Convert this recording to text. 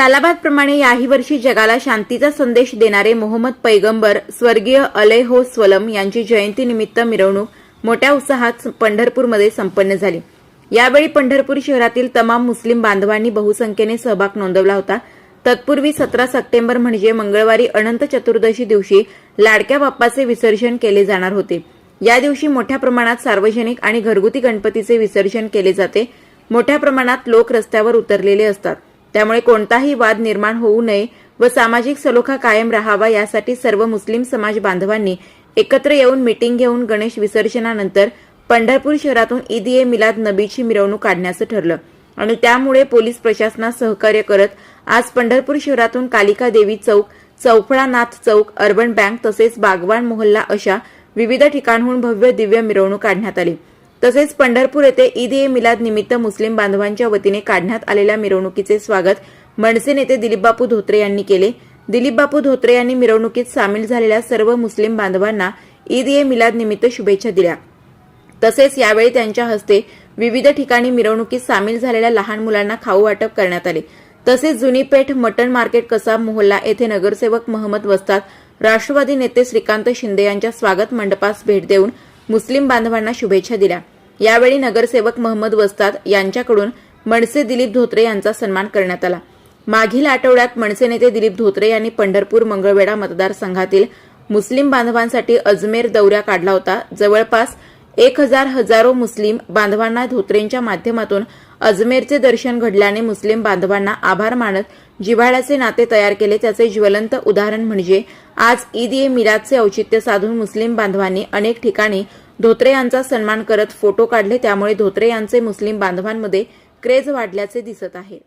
सालाबाद प्रमाणे याही वर्षी जगाला शांतीचा संदेश देणारे मोहम्मद पैगंबर स्वर्गीय अलेहो हो स्वलम यांची जयंतीनिमित्त मिरवणूक मोठ्या उत्साहात पंढरपूरमध्ये संपन्न झाली. यावेळी पंढरपूर शहरातील तमाम मुस्लिम बांधवांनी बहुसंख्येने सहभाग नोंदवला होता. तत्पूर्वी सतरा सप्टेंबर म्हणजे मंगळवारी अनंत चतुर्दशी दिवशी लाडक्या बाप्पाचे विसर्जन केले जाणार होते. या दिवशी मोठ्या प्रमाणात सार्वजनिक आणि घरगुती गणपतीचे विसर्जन केले जाते. मोठ्या प्रमाणात लोक रस्त्यावर उतरलेले असतात. त्यामुळे कोणताही वाद निर्माण होऊ नये व सामाजिक सलोखा कायम राहावा यासाठी सर्व मुस्लिम समाज बांधवांनी एकत्र येऊन मिटिंग घेऊन गणेश विसर्जनानंतर पंढरपूर शहरातून ईद ए मिलाद नबीची मिरवणूक काढण्याचं ठरलं. आणि त्यामुळे पोलीस प्रशासनास सहकार्य करत आज पंढरपूर शहरातून कालिका देवी चौक चौफळानाथ चौक अर्बन बँक तसेच बागवान मोहल्ला अशा विविध ठिकाणहून भव्य दिव्य मिरवणूक काढण्यात आली. तसेच पंढरपूर येथे ईद ए मिलाद निमित्त मुस्लिम बांधवांच्या वतीने काढण्यात आलेल्या मिरवणुकीचे स्वागत मनसे नेते दिलीपबापू धोत्रे यांनी केले. दिलीपबापू धोत्रे यांनी मिरवणुकीत सामील झालेल्या सर्व मुस्लिम बांधवांना ईद ए मिलाद निमित्त शुभेच्छा दिल्या. तसेच यावेळी त्यांच्या हस्ते विविध ठिकाणी मिरवणुकीत सामील झालेल्या लहान मुलांना खाऊ वाटप करण्यात आले. तसेच जुनी पेठ मटण मार्केट कसाब मोहल्ला येथे नगरसेवक महम्मद वस्ताद राष्ट्रवादी नेते श्रीकांत शिंदे यांच्या स्वागत मंडपास भेट देऊन मुस्लिम बांधवांना शुभेच्छा दिल्या. यावेळी नगरसेवक महम्मद वस्ताद यांच्याकडून मनसे दिलीप धोत्रे यांचा सन्मान करण्यात आला. मागील आठवड्यात मनसे नेते दिलीप धोत्रे यांनी पंढरपूर मंगळवेढा मतदारसंघातील मुस्लिम बांधवांसाठी अजमेर दौऱ्या काढला होता. जवळपास एक हजार हजारो मुस्लिम बांधवांना धोत्रेंच्या माध्यमातून अजमेरचे दर्शन घडल्याने मुस्लिम बांधवांना आभार मानत जिव्हाळ्याचे नाते तयार केले. त्याचे ज्वलंत उदाहरण म्हणजे आज ईद ए मिलादचे औचित्य साधून मुस्लिम बांधवांनी अनेक ठिकाणी धोत्रे यांचा सन्मान करत फोटो काढले. त्यामुळे धोत्रे यांचे मुस्लिम बांधवांमध्ये क्रेज वाढल्याचे दिसत आहे.